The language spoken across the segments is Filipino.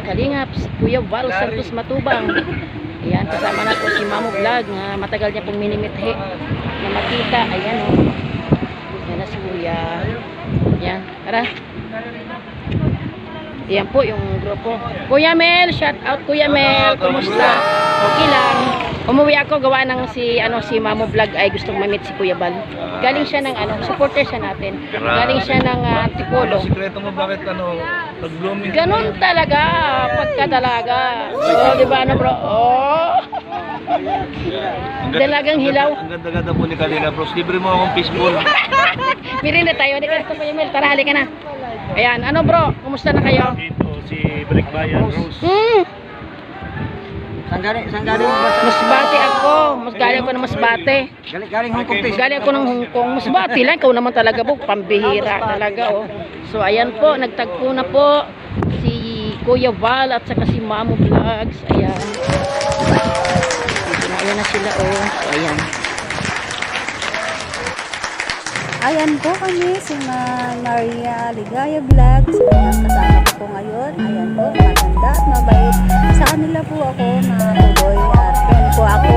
ng Kalingap, Kuya Val Santos Matubang. Ayan, kasama na po si Mamo Vlog na matagal niya pong minimithi na makita. Ayan o. Ayan na si Kuya. Ayan, tara. Ayan po yung grupo. Kuya Mel, shout out Kuya Mel. Kumusta? Okay lang. Umuwi ako gawa ng si ano si Mamo Vlog ay gustong ma-meet si Kuya Bal. Galing siya ng ano, supporter siya natin. Galing siya ng uh, Tipolo. Ano sikreto mo bakit ano, nag-blooming? Ganon talaga pagka dalaga. Oh, di ba ano bro? Oh. Dalagang hilaw. Ang ganda-ganda po ni Kalina Bros. Libre mo akong fishball. Mirin na tayo. Di ka Kuya Mel. Tara, halika na. Ayan, ano bro? Kumusta na kayo? Dito si Brick Bayan Rose. Hmm, Saan galing? Saan galing? Mas, masbate ako. Mas galing ako ng masbate. galing, galing Hong Kong. Galing ako ng Hong Kong. Masbate lang. Ikaw naman talaga po. Pambihira talaga oh. So ayan po. Nagtagpo na po si Kuya Val at saka si Mamo Vlogs. Ayan. Ayan na sila oh. So ayan. Ayan po kami, si Ma Maria Ligaya Vlogs. Ayan, kasama ko ngayon. Ayan po, maganda at mabait. Sa kanila po ako na tuloy at doon po ako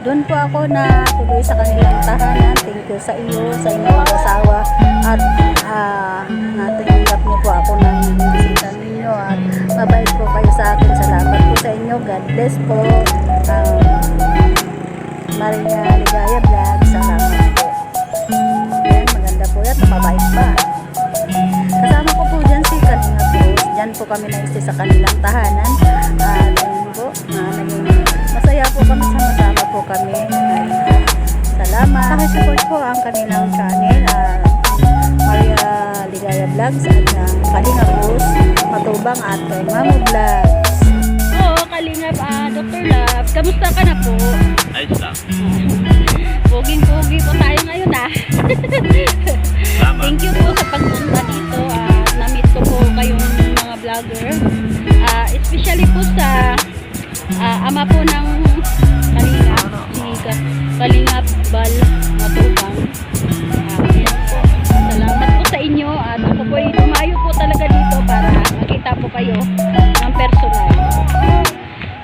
doon po ako na tuloy sa kanilang tahanan. Thank you sa iyo, sa inyong asawa at ah, natanggap niyo po ako ng kami na sa kanilang tahanan. At ayun po, naging masaya po kami sama-sama po kami. At salamat. Pakisupport po ang kanilang channel. ah, Maria Ligaya Vlogs at ang Kalinga Bros. Matubang at kay Mamo Vlogs. Oo, Kalingap, ah, Dr. Love. Kamusta ka na po? Ayos lang. Puging-pugi po tayo ngayon ah. ama po ng Kalingap, si Ka- Kalingap Bal Matubang. Salamat po sa inyo at ako po ay tumayo po talaga dito para makita po kayo ng personal.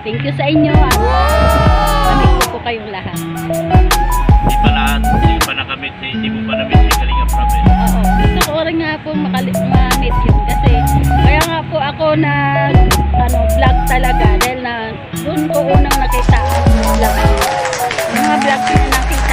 Thank you sa inyo at na-meet ko po kayong lahat. Hindi pa lahat. Hindi pa nakamit hindi mo pa namit si Kalinga Promise. Oo, gusto ko rin nga po ma-meet yun nga po ako na ano, vlog talaga dahil na doon ko unang nakita ang vlog. Mga vlog na nakita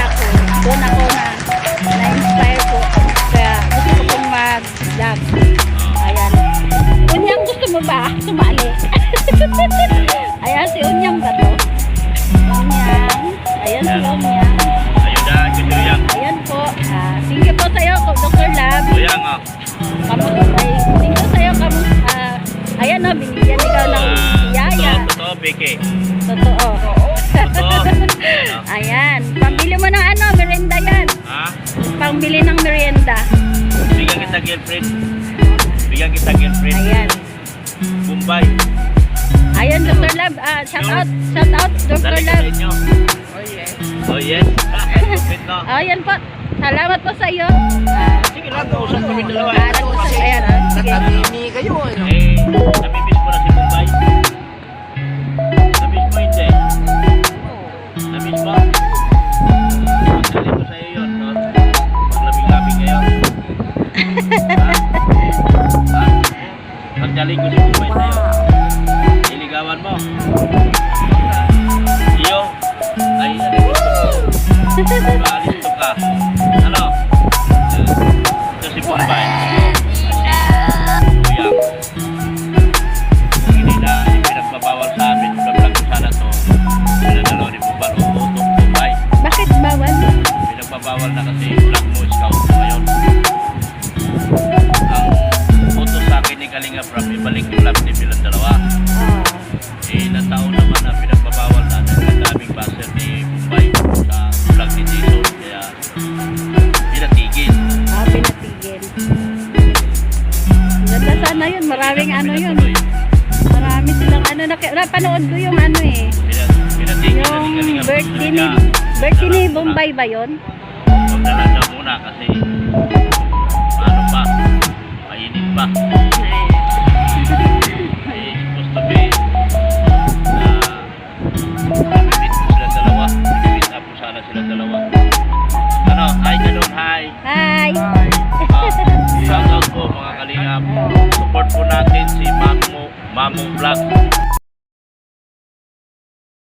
Pambili ng merienda. Bigyan kita girlfriend. Bigyan kita girlfriend. Ayan. Bombay. Ayan, Dr. Lab. Ah, shout out. Shout out, Dr. Dali Lab. sa inyo. Oh yes. Oh yes. No. Ayan po. Salamat po sa iyo. Ah, Sige lang, kausap kami dalawa. ah, nag-usap. Ayan. ah, Sige. Eh, Ko si Bombay sa'yo. Iligawan mo. Iyo. Ay, to ka. Ano? Ito si Bombay. Kalinga Prab, ibalik yung vlog ni Bilang Dalawa. Ah, Eh, ilang taon naman na pinagbabawal na dahil ang daming buzzer ni Bombay sa vlog ni Jason. Kaya, pinatigil. ah, pinatigil. Ganda sana yun. Maraming ano yun. Pinatuloy. Marami silang ano. Naki- napanood ko yung ano eh. Pina- Pinatigil na ni Yung Kalinga Prab. birthday ni, birthday ni Bombay ba yun? Huwag na muna kasi paano pa? Mainit pa. Eh, namimit po sila dalawa. Namimit na po sana sila dalawa. Ano, hi ka doon, hi. Hi! Ah, shoutout po mga kalingap. Support po natin si Mamo, Mamo Vlog.